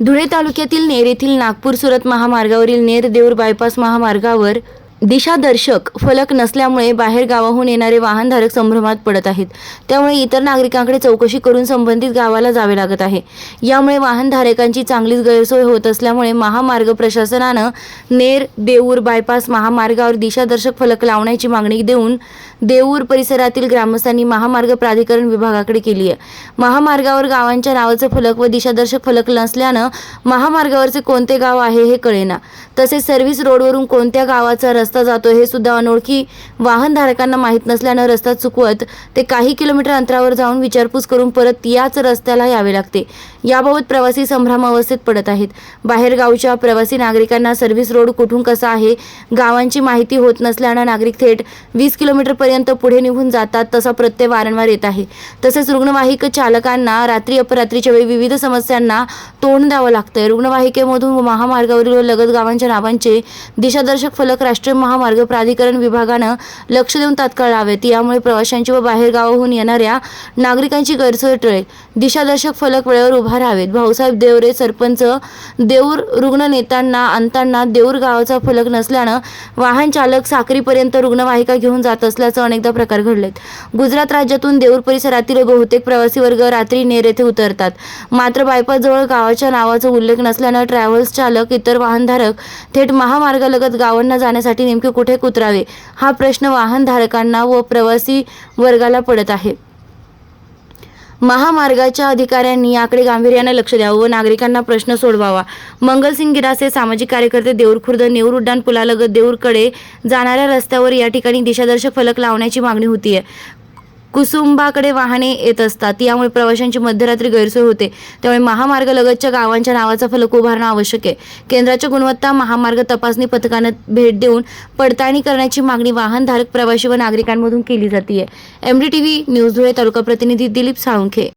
धुळे तालुक्यातील नेर येथील नागपूर सुरत महामार्गावरील नेर देऊर बायपास महामार्गावर दिशादर्शक फलक नसल्यामुळे बाहेर गावाहून येणारे वाहनधारक संभ्रमात पडत आहेत. त्यामुळे इतर नागरिकांकडे चौकशी करून संबंधित गावाला जावे लागत आहे. यामुळे वाहनधारकांची चांगलीच गैरसोय होत असल्यामुळे महामार्ग प्रशासनानं नेर देऊर बायपास महामार्गावर दिशादर्शक फलक लावण्याची मागणी देऊन देऊर परिसरातील ग्रामस्थांनी महामार्ग प्राधिकरण विभागाकडे केली आहे. महामार्गावर गावांच्या नावाचे फलक व दिशादर्शक फलक नसल्यानं महामार्गावरचे कोणते गाव आहे हे कळेना. तसेच सर्व्हिस रोडवरून कोणत्या गावाचा रस्ता जातो हे सुद्धा अनोळखी वाहनधारकांना माहीत नसल्यानं रस्ता चुकवत ते काही किलोमीटर अंतरावर जाऊन विचारपूस करून परत याच रस्त्याला यावे लागते. याबाबत प्रवासी संभ्रम अवस्थेत पडत आहेत. बाहेरगावच्या प्रवासी नागरिकांना सर्व्हिस रोड कुठून कसा आहे गावांची माहिती होत नसल्यानं नागरिक थेट वीस किलोमीटरपर्यंत पुढे निघून जातात तसा प्रत्यय वारंवार येत आहे. तसेच रुग्णवाहिक चालकांना रात्री अपरात्रीच्या वेळी विविध समस्यांना तोंड द्यावं लागतंय. रुग्णवाहिकेमधून व महामार्गावरील व लगत गावांच्या नावांचे दिशादर्शक फलक राष्ट्रीय महामार्ग प्राधिकरण विभागानं लक्ष देऊन तात्काळ लावेत. यामुळे प्रवाशांची व बाहेरगावाहून येणाऱ्या नागरिकांची गैरसोय टळेल. दिशादर्शक फलक वेळेवर उभा राहावेत. भाऊसाहेब देवरे सरपंच देऊर रुग्ण नेत्यांना आणताना देऊर गावाचा फलक नसल्यानं वाहन चालक साक्रीपर्यंत रुग्णवाहिका घेऊन जात असल्याचं अनेकदा प्रकार घडलेत. गुजरात राज्यातून देऊर परिसरातील बहुतेक प्रवासी वर्ग रात्री नेर येथे उतरतात. मात्र बायपासजवळ गावाच्या नावाचा उल्लेख नसल्यानं ट्रॅव्हल्स चालक इतर वाहनधारक थेट महामार्गालगत गावांना जाण्यासाठी नेमके कुठे उतरावे? हा प्रश्न वाहनधारकांना व प्रवासी वर्गाला पडत आहे. महामार्गाच्या अधिकाऱ्यांनी याकडे गांभीर्यानं लक्ष द्यावं व नागरिकांना प्रश्न सोडवावा. मंगलसिंग गिरासे सामाजिक कार्यकर्ते देऊर खुर्द नेऊर उड्डाण पुलालगत देऊरकडे जाणाऱ्या रस्त्यावर या ठिकाणी दिशादर्शक फलक लावण्याची मागणी होतीये. कुसुंबाकडे वाहने येत असतात. यामुळे प्रवाशांची मध्यरात्री गैरसोय होते. त्यामुळे महामार्ग लगतच्या गावांच्या नावाचा फलक उभारणं आवश्यक आहे. केंद्राच्या गुणवत्ता महामार्ग तपासणी पथकानं भेट देऊन पडताळणी करण्याची मागणी वाहनधारक प्रवासी व नागरिकांमधून केली जाते M D T V news Dhule तालुका प्रतिनिधी दिलीप साळुंखे.